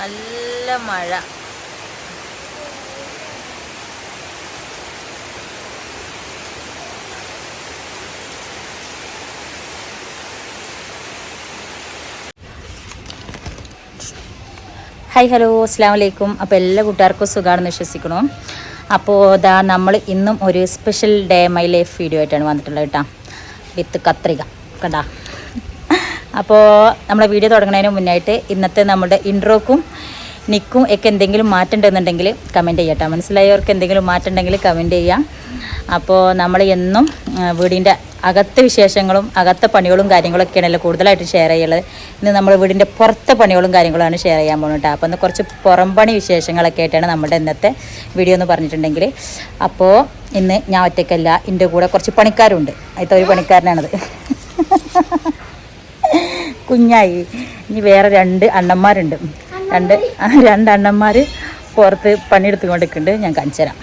നല്ല മഴ. Hi hello അസ്സാം വലൈക്കും അപ്പോൾ എല്ലാ കൂട്ടുകാർക്കും സുഖമാണെന്ന് വിശ്വസിക്കണു അപ്പോൾ ഇതാ നമ്മൾ ഇന്നും ഒരു special day my life video ആയിട്ടാണ് വന്നിട്ടുള്ളത് കേട്ടോ. വിത്ത് കത്രിക. കണ്ടാ? അപ്പോൾ നമ്മളെ വീഡിയോ തുടങ്ങുന്നതിന് മുന്നായിട്ട് ഇന്നത്തെ നമ്മുടെ ഇൻട്രോക്കും നിക്കും ഒക്കെ എന്തെങ്കിലും മാറ്റം ഉണ്ടെന്നുണ്ടെങ്കിൽ കമന്റ് ചെയ്യട്ടോ. മനസ്സിലായവർക്ക് എന്തെങ്കിലും മാറ്റം ഉണ്ടെങ്കിൽ കമന്റ് ചെയ്യാം. അപ്പോൾ നമ്മൾ എന്നും വീടിന്റെ അകത്തെ വിശേഷങ്ങളും അകത്തെ പണികളും കാര്യങ്ങളൊക്കെയാണല്ലോ കൂടുതലായിട്ട് ഷെയർ ചെയ്യുള്ളത് ഇന്ന് നമ്മൾ വീടിന്റെ പുറത്തെ പണികളും കാര്യങ്ങളാണ് ഷെയർ ചെയ്യാൻ പോകുന്നത് അപ്പോൾ ഒന്ന് കുറച്ച് പുറംപണി വിശേഷങ്ങളൊക്കെ ആയിട്ടാണ് നമ്മുടെ ഇന്നത്തെ വീഡിയോ എന്ന് പറഞ്ഞിട്ടുണ്ടെങ്കിൽ. അപ്പോൾ ഇന്ന് ഞാൻ ഒറ്റയ്ക്കല്ല എന്റെ കൂടെ കുറച്ച് പണിക്കാരുണ്ട്. അതിലത്തെ ഒരു പണിക്കാരനാണത്. കുഞ്ഞായി. ഇനി വേറെ രണ്ട് അണ്ണന്മാരുണ്ട്. രണ്ട് രണ്ട് അണ്ണന്മാർ പുറത്ത് പണിയെടുത്തുകൊണ്ടിരിക്കുന്നുണ്ട്. ഞാൻ കാണിച്ചു തരാം.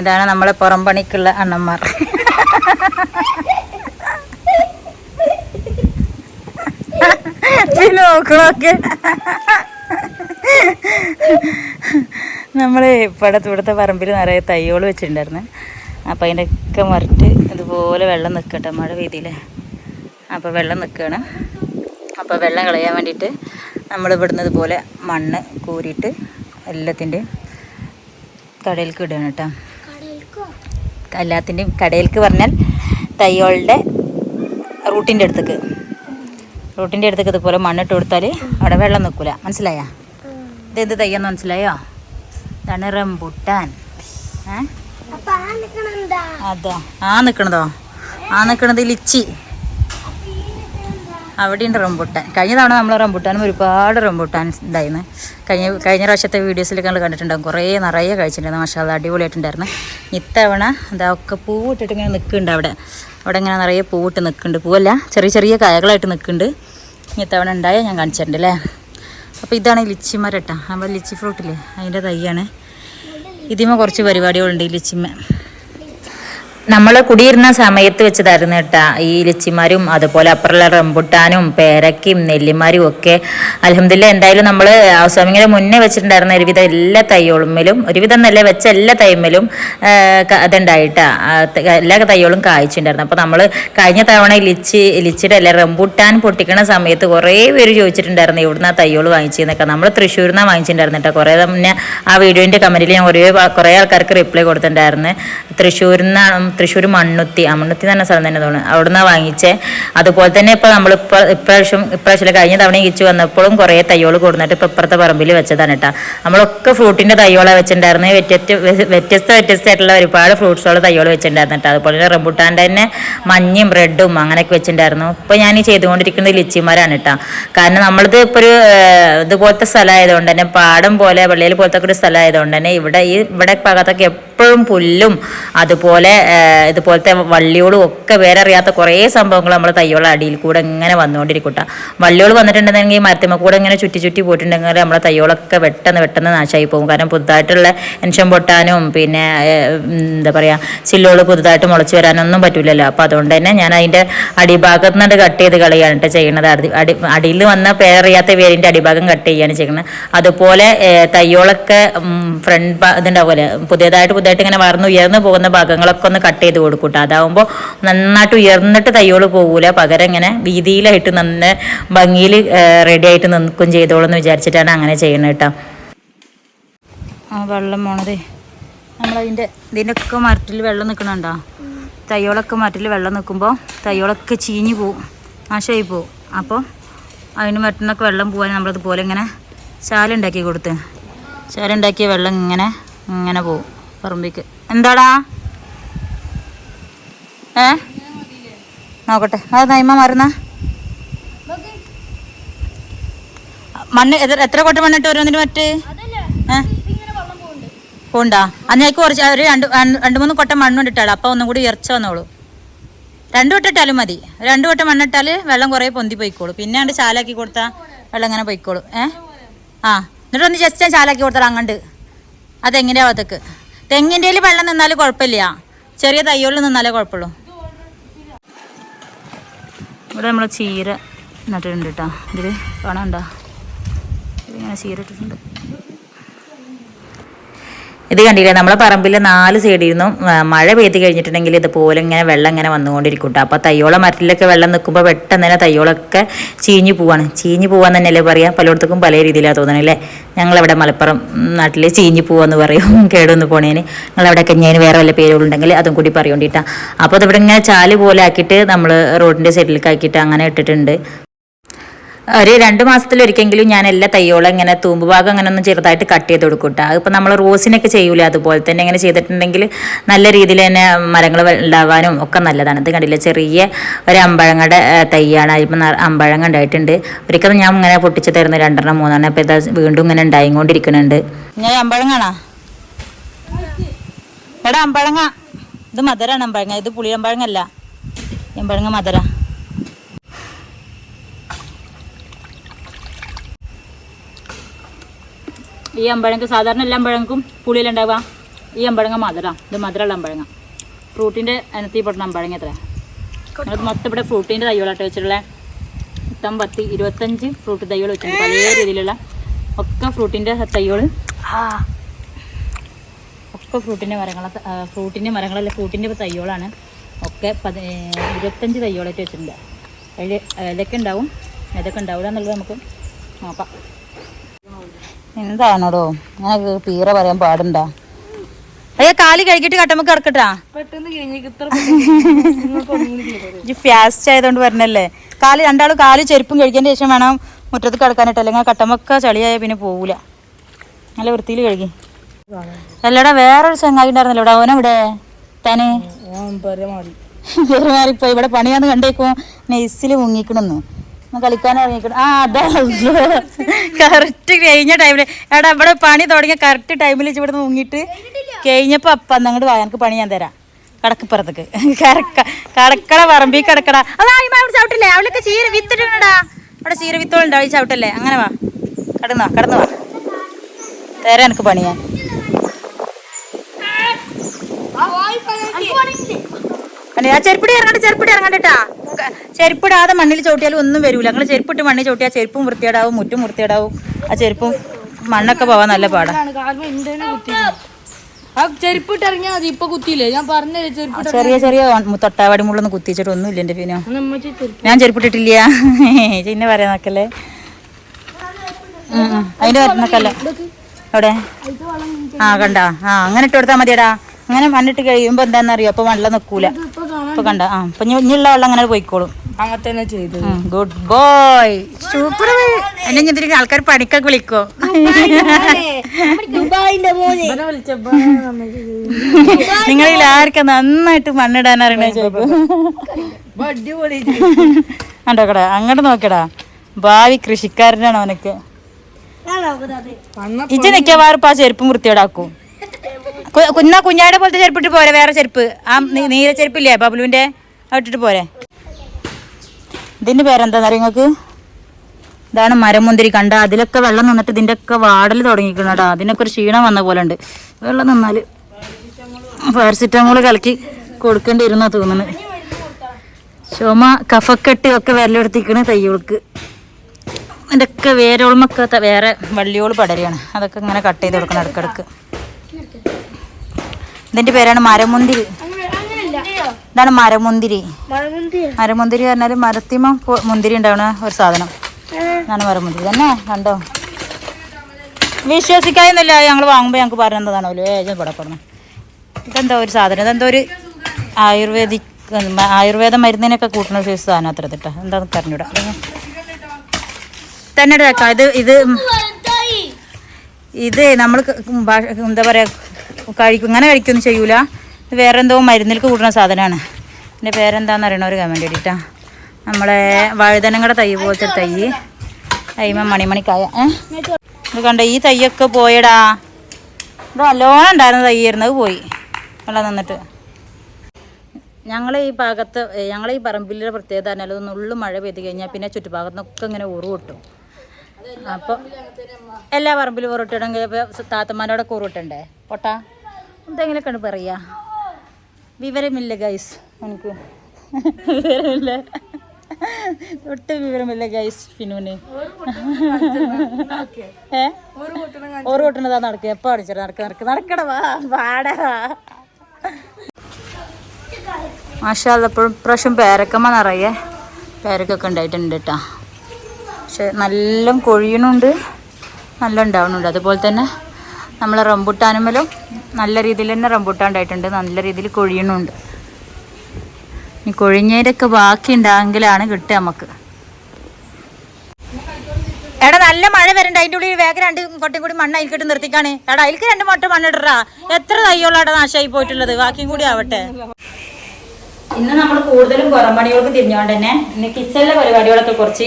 ഇതാണ് നമ്മളെ പുറം പണിക്കുള്ള അണ്ണന്മാർ. നോക്കണോക്കെ നമ്മൾ ഇപ്പടത്ത് ഇവിടുത്തെ പറമ്പിൽ നിറയെ തയ്യോൾ വെച്ചിട്ടുണ്ടായിരുന്നു. അപ്പം അതിന്റെ ഒക്കെ മറിട്ട് ഇതുപോലെ വെള്ളം നിൽക്കട്ടെ മഴ പെയ്തില്ലേ? അപ്പോൾ വെള്ളം നിൽക്കുകയാണ്. അപ്പോൾ വെള്ളം കളയാൻ വേണ്ടിയിട്ട് നമ്മൾ ഇവിടുന്ന് ഇതുപോലെ മണ്ണ് കൂരിയിട്ട് എല്ലാത്തിന്റെയും കടയിലേക്ക് ഇടുകയാണ് കേട്ടോ. എല്ലാത്തിന്റെയും കടയിലേക്ക് പറഞ്ഞാൽ തയ്യോളുടെ റൂട്ടിന്റെ അടുത്തേക്ക്. റൂട്ടിന്റെ അടുത്തേക്ക് ഇതുപോലെ മണ്ണിട്ട് കൊടുത്താൽ അവിടെ വെള്ളം നിൽക്കില്ല. മനസ്സിലായോ? എന്ത് തയ്യെന്ന് മനസ്സിലായോ? ഇതാണ് റംബുട്ടാൻ. ഏ? അതോ. ആ നിൽക്കണതോ ആ നിൽക്കണത് ലിച്ചി. അവിടെയുണ്ട് റംബുട്ടാൻ. കഴിഞ്ഞ തവണ നമ്മൾ റംബുട്ടാനും ഒരുപാട് റംബുട്ടാൻ ഉണ്ടായിരുന്നു കഴിഞ്ഞ കഴിഞ്ഞ പ്രാവശ്യത്തെ വീഡിയോസിലൊക്കെ നമ്മൾ കണ്ടിട്ടുണ്ടാകും കുറേ നിറയെ കഴിച്ചിട്ടുണ്ടായിരുന്നു. മഷാല അടിപൊളിയായിട്ടുണ്ടായിരുന്നു. ഇത്തവണ എന്താ ഒക്കെ പൂവിട്ടിട്ട് ഇങ്ങനെ നിൽക്കുന്നുണ്ട് അവിടെ. അവിടെ ഇങ്ങനെ നിറയെ പൂവിട്ട് നിൽക്കുന്നുണ്ട്. പൂവല്ല ചെറിയ ചെറിയ കായകളായിട്ട് നിൽക്കുന്നുണ്ട്. ഇത്തവണ ഉണ്ടായ ഞാൻ കാണിച്ചിട്ടുണ്ട് അപ്പോൾ ഇതാണ് ലിച്ചി മരം കേട്ടോ. നമ്മുടെ ലിച്ചി ഫ്രൂട്ടില്ലേ? അതിന്റെ തൈയാണ്. ഇതിമ കുറച്ച് പരിപാടികളുണ്ട് ഈ ലിച്ചിമ്മ നമ്മൾ കുടിയിരുന്ന സമയത്ത് വെച്ചതായിരുന്നു കേട്ടാ. ഈ ലിച്ചിമാരും അതുപോലെ അപ്പുറമുള്ള റംബുട്ടാനും പേരക്കയും നെല്ലിമാരും ഒക്കെ അലഹമില്ല എന്തായാലും നമ്മൾ സ്വാമിങ്ങനെ മുന്നേ വെച്ചിട്ടുണ്ടായിരുന്ന ഒരുവിധം എല്ലാ തയ്യോളുമ്മലും ഒരുവിധം നല്ല വെച്ച എല്ലാ തൈമലും അതുണ്ടായിട്ടാ. എല്ലാ തയ്യോളും കായ്ച്ചിട്ടുണ്ടായിരുന്നു അപ്പോൾ നമ്മൾ കഴിഞ്ഞ തവണ ലിച്ചി ലിച്ചിയുടെ അല്ല റംബുട്ടാൻ പൊട്ടിക്കണ സമയത്ത് കുറേ പേര് ചോദിച്ചിട്ടുണ്ടായിരുന്നു എവിടുന്ന തയ്യോൾ വാങ്ങിച്ചെന്നൊക്കെ നമ്മൾ തൃശ്ശൂരിൽ നിന്നാണ് വാങ്ങിച്ചിട്ടുണ്ടായിരുന്നു കേട്ടോ. കുറേ മുന്നേ ആ വീഡിയോന്റെ കമന്റിൽ ഞാൻ കുറേ കുറേ ആൾക്കാർക്ക് റിപ്ലൈ കൊടുത്തിട്ടുണ്ടായിരുന്നു. തൃശ്ശൂരിൽ നിന്നാണ് തൃശ്ശൂർ മണ്ണുത്തി. മണ്ണുത്തി പറഞ്ഞ സ്ഥലം തന്നെ തോന്നുന്നു. അവിടെ നിന്നാണ് വാങ്ങിച്ചേ. അതുപോലെ തന്നെ ഇപ്പോൾ നമ്മളിപ്പോൾ ഇപ്രാവശ്യം ഇപ്രാവശ്യം കഴിഞ്ഞ തവണ ഇച്ചു വന്നപ്പോഴും കുറേ തയ്യോൾ കൊടുന്നിട്ട് ഇപ്പോൾ ഇപ്പുറത്തെ പറമ്പിൽ വെച്ചതാണ് കേട്ടോ. നമ്മളൊക്കെ ഫ്രൂട്ടിന്റെ തയ്യോളാണ് വെച്ചിട്ടുണ്ടായിരുന്നത് വ്യത്യസ്ത വ്യത്യസ്ത വ്യത്യസ്തമായിട്ടുള്ള ഒരുപാട് ഫ്രൂട്ട്സുകൾ തയ്യോൾ വെച്ചിട്ടുണ്ടായിരുന്നു കേട്ടോ. അതുപോലെ തന്നെ റംബുട്ടാന്റെ തന്നെ മഞ്ഞയും റെഡും അങ്ങനെയൊക്കെ വെച്ചിട്ടുണ്ടായിരുന്നു. ഇപ്പോൾ ഞാൻ ഈ ചെയ്തുകൊണ്ടിരിക്കുന്നത് ലിച്ചിമാരാണ് കേട്ടോ. കാരണം നമ്മളിത് ഇപ്പോൾ ഒരു ഇതുപോലത്തെ സ്ഥലമായതുകൊണ്ട് തന്നെ പാടം പോലെ വെള്ളയിൽ പോലത്തെ ഒരു സ്ഥലമായതുകൊണ്ട് തന്നെ ഇവിടെ ഈ ഇവിടെ ഭാഗത്തൊക്കെ എപ്പോഴും പുല്ലും അതുപോലെ ഇതുപോലത്തെ വള്ളിയോളും ഒക്കെ വേറെ അറിയാത്ത കുറേ സംഭവങ്ങൾ നമ്മൾ തയ്യോള അടിയിൽ കൂടെ ഇങ്ങനെ വന്നുകൊണ്ടിരിക്കട്ട വള്ളിയോൾ വന്നിട്ടുണ്ടെങ്കിൽ മരത്തിമ്മ കൂടെ ഇങ്ങനെ ചുറ്റി ചുറ്റി പോയിട്ടുണ്ടെങ്കിൽ നമ്മളെ തയ്യോളൊക്കെ പെട്ടെന്ന് പെട്ടെന്ന് നാശമായി പോകും. കാരണം പുതുതായിട്ടുള്ള എൻഷം പൊട്ടാനും പിന്നെ എന്താ പറയുക ചില്ലോൾ പുതുതായിട്ട് മുളച്ച് വരാനൊന്നും പറ്റില്ലല്ലോ അപ്പോൾ അതുകൊണ്ട് തന്നെ ഞാൻ അതിന്റെ അടിഭാഗത്ത് നിന്ന് കട്ട് ചെയ്ത് കളയാണ് കേട്ടോ ചെയ്യണത്. അടി അടി അടിയിൽ വന്ന പേരറിയാത്ത വേരിന്റെ അടിഭാഗം കട്ട് ചെയ്യാണ് ചെയ്യുന്നത് അതുപോലെ തയ്യോളൊക്കെ ഫ്രണ്ട് ഇതുണ്ടാവുമല്ലേ പുതിയതായിട്ട് പുതിയതായിട്ട് ഇങ്ങനെ വളർന്ന് ഉയർന്നു പോകുന്ന ഭാഗങ്ങളൊക്കെ ഒന്ന് കട്ട് ചെയ്ത് കൊടുക്കും അതാവുമ്പോൾ നന്നായിട്ട് ഉയർന്നിട്ട് തയ്യോൾ പോകൂല പകരം ഇങ്ങനെ വീതിയിലായിട്ട് നല്ല ഭംഗിയിൽ റെഡി ആയിട്ട് നിൽക്കും ചെയ്തോളൂ എന്ന് വിചാരിച്ചിട്ടാണ് അങ്ങനെ ചെയ്യുന്നത് കേട്ടോ ആ വെള്ളം പോണത്. നമ്മളതിന്റെ ഇതിന്റെയൊക്കെ മരത്തിൽ വെള്ളം നിൽക്കണുണ്ടോ തയ്യോളൊക്കെ മരത്തിൽ വെള്ളം നിൽക്കുമ്പോൾ തയ്യോളൊക്കെ ചീഞ്ഞു പോവും. നാശമായി പോവും. അപ്പോൾ അതിന് മറ്റുന്നൊക്കെ വെള്ളം പോകാൻ നമ്മളതുപോലെ ഇങ്ങനെ ചാലുണ്ടാക്കി കൊടുത്ത്. ചാലുണ്ടാക്കിയ വെള്ളം ഇങ്ങനെ ഇങ്ങനെ പോവും. പറമ്പിക്ക്. എന്താടാ? ഏ? നോക്കട്ടെ. അത് നൈമ മരുന്ന മണ്ണ് എത്ര- കൊട്ട മണ്ണിട്ട് ഓരോന്നിന് മറ്റ് ഏ? പോണ്ടാ. അന്നേക്ക് കുറച്ച് ഒരു രണ്ട് രണ്ട് മൂന്ന് കൊട്ട മണ്ണ് ഇട്ടാളെ അപ്പൊ ഒന്നും കൂടി ഇറച്ച വന്നോളൂ. രണ്ടു വട്ടം ഇട്ടാലും മതി. രണ്ടു വട്ടം മണ്ണിട്ടാൽ വെള്ളം കുറേ പൊന്തി പോയിക്കോളൂ. പിന്നെ അങ്ങോട്ട് ചാലാക്കി കൊടുത്താൽ വെള്ളം ഇങ്ങനെ പോയിക്കോളൂ. ഏ? ആ. എന്നിട്ടൊന്ന് ജസ്റ്റ് ഞാൻ ചാലാക്കി കൊടുത്താൽ അങ്ങണ്ട് അതെങ്ങനെയാ ഭാഗത്തേക്ക് തെങ്ങിന്റെ വെള്ളം നിന്നാൽ കുഴപ്പമില്ല. ചെറിയ തയ്യോളിൽ നിന്നാലേ കുഴപ്പമുള്ളൂ. ഇവിടെ നമ്മൾ ചീര നട്ടിട്ടുണ്ട് കേട്ടോ ഇതിൽ കാണാണ്ട ഇതിങ്ങനെ ചീര ചീരിട്ടിട്ടുണ്ട് ഇത് കണ്ടില്ലേ? നമ്മളെ പറമ്പിൽ നാല് സൈഡിൽ നിന്നും മഴ പെയ്ത് കഴിഞ്ഞിട്ടുണ്ടെങ്കിൽ ഇതുപോലെ ഇങ്ങനെ വെള്ളം ഇങ്ങനെ വന്നുകൊണ്ടിരിക്കും കേട്ടോ അപ്പോൾ തയ്യോള മരത്തിലൊക്കെ വെള്ളം നിൽക്കുമ്പോൾ പെട്ടെന്ന് തന്നെ തയ്യോളൊക്കെ ചീഞ്ഞു പോവാണ്. ചീഞ്ഞു പോവാന്ന് തന്നെയല്ലേ പറയാം? പലയിടത്തേക്കും പല രീതിയിലാണ് തോന്നണല്ലേ ഞങ്ങളവിടെ മലപ്പുറം നാട്ടിൽ ചീഞ്ഞു പോവാന്ന് പറയും. കേടൊന്ന് പോണേന്. ഞങ്ങളവിടെയൊക്കെ ഞാൻ വേറെ വല്ല പേരുകളുണ്ടെങ്കിൽ അതും കൂടി പറയേണ്ടിട്ടാണ് അപ്പോൾ അതിവിടെ ഇങ്ങനെ ചാൽ പോലെ ആക്കിയിട്ട് നമ്മൾ റോഡിന്റെ സൈഡിലേക്ക് ആക്കിയിട്ട് അങ്ങനെ ഇട്ടിട്ടുണ്ട്. ഒരു രണ്ട് മാസത്തിലൊരിക്കെങ്കിലും ഞാൻ എല്ലാ തയ്യോളം ഇങ്ങനെ തൂമ്പ് ഭാഗം അങ്ങനെ ഒന്ന് ചെറുതായിട്ട് കട്ട് ചെയ്ത് കൊടുക്കും കേട്ടോ അതിപ്പോൾ നമ്മൾ റോസിനൊക്കെ ചെയ്യൂലേ അതുപോലെ തന്നെ ഇങ്ങനെ ചെയ്തിട്ടുണ്ടെങ്കിൽ നല്ല രീതിയിൽ തന്നെ മരങ്ങൾ ഉണ്ടാവാനും ഒക്കെ നല്ലതാണ്. ഇത് കണ്ടില്ല? ചെറിയ ഒരു അമ്പഴങ്ങയുടെ തയ്യാണ്. അതിപ്പോൾ അമ്പഴങ്ങ ഉണ്ടായിട്ടുണ്ട്. ഒരിക്കലും ഞാൻ ഇങ്ങനെ പൊട്ടിച്ച് തരുന്ന രണ്ടെണ്ണം മൂന്നെണ്ണം ഇപ്പോൾ ഇതാ വീണ്ടും ഇങ്ങനെ ഉണ്ടായിക്കൊണ്ടിരിക്കുന്നുണ്ട്. ഞാൻ അമ്പഴങ്ങാണോ? എടാ അമ്പഴങ്ങ. ഇത് മധുരാണ് അമ്പഴങ്ങ. ഇത് പുളിയമ്പഴങ്ങല്ല. അമ്പഴങ്ങ മധുര. ഈ അമ്പഴങ്ങ് സാധാരണ എല്ലാ അമ്പഴങ്ങൾക്കും പുളിയിലുണ്ടാവുക ഈ അമ്പഴങ്ങ മധുര ഇത് മധുരമുള്ള അമ്പഴങ്ങ. ഫ്രൂട്ടിന്റെ അനത്തി പൊട്ടുന്ന അമ്പഴങ്ങ എത്ര ഞങ്ങൾക്ക് മൊത്തം ഇവിടെ ഫ്രൂട്ടിന്റെ തൈകളായിട്ട് വെച്ചിട്ടുള്ള. മൊത്തം പത്ത് ഇരുപത്തഞ്ച് ഫ്രൂട്ട് തൈകൾ വെച്ചിട്ടുണ്ട്. പല രീതിയിലുള്ള ഒക്കെ ഫ്രൂട്ടിന്റെ തൈകൾ ഒക്കെ ഫ്രൂട്ടിന്റെ മരങ്ങളൊക്കെ ഫ്രൂട്ടിന്റെ മരങ്ങളല്ല ഫ്രൂട്ടിന്റെ തൈകളാണ്. ഒക്കെ പതി ഇരുപത്തഞ്ച് തൈകളായിട്ട് വെച്ചിട്ടുണ്ട്. അതിൽ ഇതൊക്കെ ഉണ്ടാവും? ഇതൊക്കെ ഉണ്ടാവില്ല എന്നുള്ളത് നമുക്ക് നോക്കാം. എന്താണോടോ? അങ്ങനെ പീറ പറയാൻ പാടണ്ട? അയ്യ കാലി കഴുകിട്ട് കട്ടമ്മക്ക് കിടക്കട്ടാ. പെട്ടെന്ന് ഫാസ്റ്റ് ആയതുകൊണ്ട് വരണല്ലേ? കാൽ രണ്ടാളും കാൽ ചെരുപ്പും കഴിക്കേണ്ട ശേഷം വേണം മുറ്റത്ത് കിടക്കാനായിട്ട്. അല്ലെങ്കിൽ കട്ടമൊക്കെ ചളിയായ പിന്നെ പോവൂല. നല്ല വൃത്തിയിൽ കഴുകി. അല്ലടാ വേറൊരു ചങ്ങായി ഉണ്ടായിരുന്നല്ലോ. ഇവിടെ അവനവിടെ തന്നെ പെരുമാറിപ്പോ ഇവിടെ പണിയാന്ന് കണ്ടേക്കും നെയ്സിൽ മുങ്ങിക്കണെന്ന് കളിക്കാൻ ഇറങ്ങിക്കണം. ആ അതല്ലോ കറക്റ്റ് കഴിഞ്ഞ ടൈമിൽ എടാ ഇവിടെ പണി തുടങ്ങിയ കറക്റ്റ് ടൈമിൽ ഇവിടെ മുങ്ങിട്ട് മുങ്ങിയിട്ട് കഴിഞ്ഞപ്പോ അപ്പം അങ്ങോട്ട് വാ എനിക്ക് പണി ഞാൻ തരാം. കടക്കപ്പുറത്തേക്ക്. കറക്ക കടക്കട പറമ്പി കടക്കട. അതാ അവിടെ ചവിട്ടില്ലേ? അവളൊക്കെ ചീര വിത്തിട്ടുണ്ടാ അവിടെ ചീര വിത്തോളുണ്ടാവും ഈ ചവിട്ടല്ലേ? അങ്ങനെ വാ. കടന്നു വാ കടന്നു വാ. തരാം എനിക്ക് പണിയാൻ അല്ലേ ആ ചെരുപ്പിടി ഇറങ്ങട്ടെ ചെരുപ്പിടി ഇറങ്ങണ്ടാ ചെരുപ്പിടാതെ മണ്ണിൽ ചവിട്ടിയാലും ഒന്നും വരൂല. നിങ്ങൾ ചെരുപ്പിട്ട് മണ്ണിൽ ചവിട്ടിയാൽ ചെരുപ്പും വൃത്തിയേടാവും മുറ്റും വൃത്തിയേടാവും ആ ചെരുപ്പും മണ്ണൊക്കെ പോവാൻ നല്ല പാടാണ് ചെരുപ്പിട്ട് മതി ഇപ്പൊ കുത്തിയില്ലേ? ഞാൻ പറഞ്ഞില്ലേ ചെറിയ ചെറിയ തൊട്ടാവാടി മുള്ളൊന്നും കുത്തിച്ചിട്ട് ഒന്നുമില്ല എന്റെ പിന്നെ നമ്മച്ചി ചെരുപ്പ് ഞാൻ ചെരുപ്പിട്ടിട്ടില്ല. പിന്നെ പറയാൻ നോക്കല്ലേ. അതിന്റെ നോക്കല്ലേ? അവിടെ? ആ കണ്ടാ? ആ അങ്ങനെ ഇട്ട് കൊടുത്താൽ മതിയടാ. അങ്ങനെ മണ്ണിട്ട് കഴിയുമ്പോ എന്താണെന്നറിയോ അപ്പൊ വെള്ളം നിക്കൂല. ഇപ്പൊ കണ്ട ആ ഇപ്പൊ ഇനി- ഇനിയുള്ള വെള്ളം അങ്ങനെ പോയിക്കോളും. അങ്ങനെ തന്നെ ചെയ്തു ഗുഡ് ബോയ് സൂപ്പർ എന്നെ ഞാൻ ഇതിലേക്ക് ആൾക്കാർ പണിക്കൊക്കെ വിളിക്കോ? നിങ്ങളിൽ ആർക്കാ നന്നായിട്ട് മണ്ണിടാൻ അറിയണേ കണ്ടോ കടാ അങ്ങോട്ട് നോക്കടാ ഭാവി കൃഷിക്കാരനാണ് അവനൊക്കെ. ഇജ്ജ നിക്കവാറിപ്പ നിക്കവാറും ആ ചെരുപ്പും വൃത്തിയോടാക്കും. കുഞ്ഞാ കുഞ്ഞാടെ പോലത്തെ ചെരുപ്പിട്ട് പോരെ? വേറെ ചെരുപ്പ്. ആ നീല ചെരുപ്പില്ലേ? ബബ്ലുവിന്റെ അവിട്ടിട്ട് പോരെ. ഇതിന്റെ പേരെന്താന്ന് അറിയോ നിങ്ങക്ക് ഇതാണ് മരമുന്തിരി. കണ്ട അതിലൊക്കെ വെള്ളം നിന്നിട്ട് ഇതിന്റെ ഒക്കെ വാടൽ തുടങ്ങിക്കണടാ അതിനൊക്കെ ഒരു ക്ഷീണം വന്ന പോലെ ഉണ്ട്. വെള്ളം നിന്നാൽ പാരസിറ്റമോൾ കലക്കി കൊടുക്കേണ്ടി തോന്നുന്നു. ചുമ കഫക്കെട്ട് ഒക്കെ വിരലെടുത്തിക്കണ് തയ്യോൾക്ക് അതിന്റെ ഒക്കെ വേരോളുമൊക്കെ വേറെ വള്ളിയോൾ പടരുകയാണ് അതൊക്കെ ഇങ്ങനെ കട്ട് ചെയ്ത് കൊടുക്കണം ഇടക്കിടക്ക് ഇതിന്റെ പേരാണ് മരമുന്തിരി. ഇതാണ് മരമുന്തിരി. മരമുന്തിരി. പറഞ്ഞാൽ മരത്തിമ മുന്തിരി ഉണ്ടാവുന്ന ഒരു സാധനം. ഇതാണ് മരമുന്തിരി. തന്നെ കണ്ടോ? വിശ്വസിക്കാന്നല്ല ഞങ്ങൾ വാങ്ങുമ്പോൾ ഞങ്ങൾക്ക് പറഞ്ഞതാണോ ഏജൻ ഇവിടെ പറഞ്ഞു ഇതെന്താ ഒരു സാധനം? ഇതെന്തോ ഒരു ആയുർവേദി ആയുർവേദ മരുന്നിനൊക്കെ കൂട്ടണ ഒരു സാധനം അത്ര തിട്ട എന്താന്ന് പറഞ്ഞൂടാ. തന്നെ ഇത് ഇത് ഇത് നമ്മൾ എന്താ പറയാ കഴിക്കും. ഇങ്ങനെ കഴിക്കൊന്നും ചെയ്യൂല. വേറെ എന്തോ മരുന്നിലേക്ക് കൂടുന്ന സാധനമാണ്. എന്റെ പേരെന്താന്ന് അറിയണ ഒരു കമന്റ് ഇട്ടിട്ടാ നമ്മളെ വഴുതനങ്ങളുടെ തൈ പോലത്തെ തൈ. അയിമ മണിമണിക്കായ. ഏഹ് കണ്ട ഈ തൈയൊക്കെ പോയടാ. ഇത് നല്ലോണം ഉണ്ടായിരുന്ന തൈയായിരുന്നു. അത് പോയി. വെള്ളം നിന്നിട്ട്. ഞങ്ങളെ ഈ ഭാഗത്ത് ഞങ്ങളെ ഈ പറമ്പിലെ പ്രത്യേകത പറഞ്ഞാൽ ഒന്ന് ഉള്ളു മഴ പെയ്ത് കഴിഞ്ഞാൽ പിന്നെ ചുറ്റുഭാഗത്തുനിന്നൊക്കെ ഇങ്ങനെ ഉറു കിട്ടും അപ്പോൾ എല്ലാ പറമ്പിലും ഉരുട്ടിടണമെങ്കിൽ ഇപ്പോൾ താത്തമാരോടൊക്കെ ഉരുട്ടണ്ടേ പൊട്ടാ. എന്തെങ്കിലുമൊക്കെയാണ് പറയുക വിവരമില്ല ഗൈസ് എനിക്ക് വിവരമില്ല. ഒട്ടും വിവരമില്ല ഗൈസ് ഫിനുവിന്. ഏ? ഓറ് കൊട്ടുന്നതാ നടക്കുക എപ്പോ അടിച്ചത് നടക്ക് നടക്ക് നടക്കടവാ പാടാ മാഷാല്ല എപ്പോഴും പ്രാവശ്യം പേരക്കമ്മ നിറയെ പേരക്കൊക്കെ ഉണ്ടായിട്ടുണ്ട് കേട്ടോ പക്ഷെ നല്ല കൊഴിയണുണ്ട് നല്ല ഉണ്ടാവണുണ്ട് അതുപോലെ തന്നെ നമ്മളെ റംബുട്ടാനുമലും നല്ല രീതിയിൽ തന്നെ റംബുട്ടാൻ ഉണ്ടായിട്ടുണ്ട്. നല്ല രീതിയിൽ കൊഴിയണുണ്ട്. ഇനി കൊഴിഞ്ഞതിന്റെയൊക്കെ ബാക്കി ഉണ്ടായെങ്കിലാണ് കിട്ടുക നമുക്ക്. എടാ നല്ല മഴ വരണ്ട. അതിന്റെ ഉള്ളിൽ വേഗം രണ്ട് കൊട്ടയും കൂടി മണ്ണ് അതിൽക്കിട്ട് നിർത്തിക്കാണ്. എടാ അതിൽക്ക് രണ്ട് മൊട്ട മണ്ണിടറാ എത്ര തയ്യോളാടാ നാശമായി പോയിട്ടുള്ളത്. ബാക്കിയും കൂടി ആവട്ടെ. ഇന്ന് നമ്മൾ കൂടുതലും പുറം പണികൾക്ക് തിരിഞ്ഞുകൊണ്ട് തന്നെ ഇന്ന് കിച്ചണിലെ പരിപാടികളൊക്കെ കുറച്ച്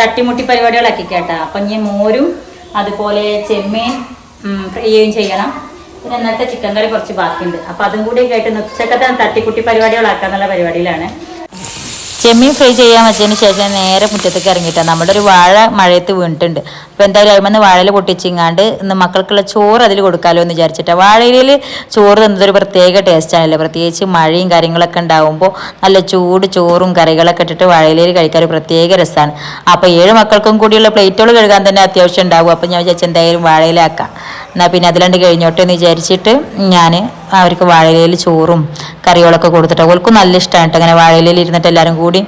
തട്ടിമുട്ടി പരിപാടികളാക്കി കേട്ടാ അപ്പം ഇനി മോരും അതുപോലെ ചെമ്മീൻ ഫ്രൈ ചെയ്യണം. പിന്നെ ഇന്നത്തെ ചിക്കൻ കറി കുറച്ച് ബാക്കിയുണ്ട്. അപ്പം അതും കൂടി കേട്ട് ഉച്ചക്കത്തെ തട്ടിക്കുട്ടി പരിപാടികളാക്കാന്നുള്ള പരിപാടിയിലാണ്. ചെമ്മീൻ ഫ്രൈ ചെയ്യാൻ വെച്ചതിന് ശേഷം നേരെ മുറ്റത്തേക്ക് ഇറങ്ങിയിട്ടാണ് നമ്മുടെ ഒരു വാഴ മഴയത്ത് വീണിട്ടുണ്ട്. അപ്പോൾ എന്തായാലും അതിമെന്ന് വാഴയിൽ പൊട്ടിച്ചിങ്ങാണ്ട് ഇന്ന് മക്കൾക്കുള്ള ചോറ് അതിൽ കൊടുക്കാമല്ലോ എന്ന് വിചാരിച്ചിട്ടാണ് വാഴയിലയിൽ ചോറ് തന്നത് ഒരു പ്രത്യേക ടേസ്റ്റാണല്ലോ പ്രത്യേകിച്ച് മഴയും കാര്യങ്ങളൊക്കെ ഉണ്ടാവുമ്പോൾ നല്ല ചൂട് ചോറും കറികളൊക്കെ ഇട്ടിട്ട് വാഴയിലയിൽ കഴിക്കാൻ ഒരു പ്രത്യേക രസമാണ് അപ്പോൾ ഏഴ് മക്കൾക്കും കൂടിയുള്ള പ്ലേറ്റുകൾ കഴുകാൻ തന്നെ അത്യാവശ്യം ഉണ്ടാവും. അപ്പോൾ ഞാൻ വിചാരിച്ചു എന്തായാലും വാഴയിലാക്കാം എന്നാൽ പിന്നെ അതിലണ്ട് കഴിഞ്ഞോട്ടെ എന്ന് വിചാരിച്ചിട്ട് ഞാൻ അവർക്ക് വാഴയിലയിൽ ചോറും കറികളൊക്കെ കൊടുത്തിട്ട് അവൾക്കും നല്ല ഇഷ്ടമാണ് അങ്ങനെ വാഴയിലയിൽ ഇരുന്നിട്ട് എല്ലാവരും കൂടി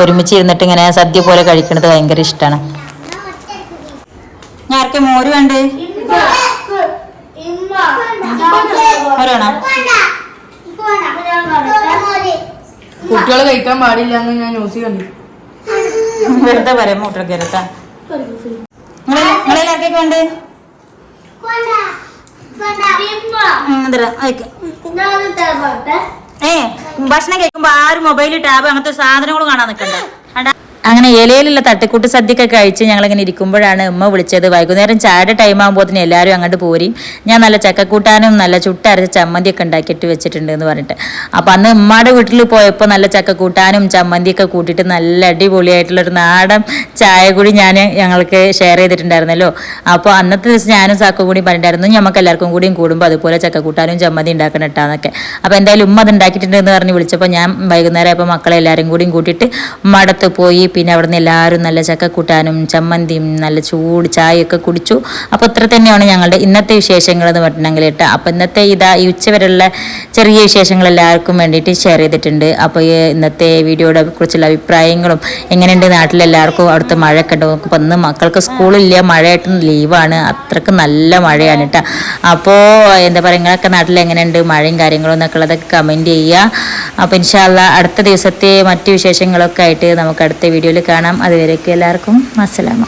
ഒരുമിച്ച് ഇരുന്നിട്ട് ഇങ്ങനെ സദ്യ പോലെ കഴിക്കുന്നത് ഭയങ്കര ഇഷ്ടമാണ് ഞാൻ ആർക്കെ മോര് വേണ്ടേ? കുട്ടികൾ കുട്ടികൾ കഴിക്കാൻ പാടില്ല എന്ന് ഞാൻ ന്യൂസ് കണ്ടു. വെറുതെ പറയാം മൂട്ടർ ഇരട്ടാ നിങ്ങളെല്ലാവർക്കൊക്കെ ആർക്കൊക്കെ ഭക്ഷണം കഴിക്കുമ്പോ ആരും മൊബൈൽ ടാബ് അങ്ങനത്തെ സാധനങ്ങളും കാണാൻ നിൽക്കണ്ട അങ്ങനെ ഇലയിലുള്ള തട്ടിക്കൂട്ട് സദ്യയൊക്കെ കഴിച്ച് ഞങ്ങളിങ്ങനെ ഇരിക്കുമ്പോഴാണ് ഉമ്മ വിളിച്ചത്. വൈകുന്നേരം ചായയുടെ ടൈം ആകുമ്പോഴത്തേന് എല്ലാവരും അങ്ങോട്ട് പോരും. ഞാൻ നല്ല ചക്കക്കൂട്ടാനും നല്ല ചുട്ടരച്ച ചമ്മന്തിയൊക്കെ ഉണ്ടാക്കിയിട്ട് വെച്ചിട്ടുണ്ട് എന്ന് പറഞ്ഞിട്ട്. അപ്പം അന്ന് ഉമ്മയുടെ വീട്ടിൽ പോയപ്പോൾ നല്ല ചക്കക്കൂട്ടാനും ചമ്മന്തിയൊക്കെ കൂട്ടിയിട്ട് നല്ല അടിപൊളിയായിട്ടുള്ളൊരു നാടൻ ചായ കൂടി ഞാൻ ഞങ്ങൾക്ക് ഷെയർ ചെയ്തിട്ടുണ്ടായിരുന്നല്ലോ. അപ്പോൾ അന്നത്തെ ദിവസം ഞാനും സാക്കും കൂടി പറഞ്ഞിട്ടുണ്ടായിരുന്നു നമുക്ക് എല്ലാവർക്കും കൂടിയും കൂടുമ്പോൾ അതുപോലെ ചക്കക്കൂട്ടാനും ചമ്മന്തി ഉണ്ടാക്കണം ഇട്ടാന്നൊക്കെ അപ്പോൾ എന്തായാലും ഉമ്മ അത് ഉണ്ടാക്കിയിട്ടുണ്ടെന്ന് പറഞ്ഞ് വിളിച്ചപ്പോൾ ഞാൻ വൈകുന്നേരം ആയപ്പോൾ മക്കളെ എല്ലാവരും കൂടിയും കൂട്ടിയിട്ട് മടത്ത് പോയി പിന്നെ അവിടെ നിന്ന് എല്ലാവരും നല്ല ചക്കക്കൂട്ടാനും ചമ്മന്തിയും നല്ല ചൂട് ചായയൊക്കെ കുടിച്ചു. അപ്പോൾ ഇത്ര തന്നെയാണ് ഞങ്ങളുടെ ഇന്നത്തെ വിശേഷങ്ങൾ എന്ന് പറഞ്ഞിട്ടുണ്ടെങ്കിൽ കേട്ടോ. അപ്പോൾ ഇന്നത്തെ ഇതാ ഈ ഉച്ചവരെയുള്ള ചെറിയ വിശേഷങ്ങൾ എല്ലാവർക്കും വേണ്ടിയിട്ട് ഷെയർ ചെയ്തിട്ടുണ്ട്. അപ്പോൾ ഈ ഇന്നത്തെ വീഡിയോയുടെ കുറിച്ചുള്ള അഭിപ്രായങ്ങളും എങ്ങനെയുണ്ട് നാട്ടിലെല്ലാവർക്കും അവിടുത്തെ മഴയൊക്കെ ഉണ്ടോ? അപ്പോൾ ഇന്ന് മക്കൾക്ക് സ്കൂളില്ല മഴയായിട്ട് ലീവാണ്. അത്രയ്ക്ക് നല്ല മഴയാണ് കേട്ടോ. അപ്പോൾ എന്താ പറയുക നിങ്ങളൊക്കെ നാട്ടിൽ എങ്ങനെയുണ്ട്? മഴയും കാര്യങ്ങളും എന്നൊക്കെ ഉള്ളതൊക്കെ കമന്റ് ചെയ്യുക. അപ്പോൾ ഇൻഷാല്ല അടുത്ത ദിവസത്തെ മറ്റു വിശേഷങ്ങളൊക്കെ ആയിട്ട് നമുക്ക് അടുത്ത വീഡിയോയിൽ കാണാം. അതുവരേക്കും എല്ലാവർക്കും അസ്സലാമ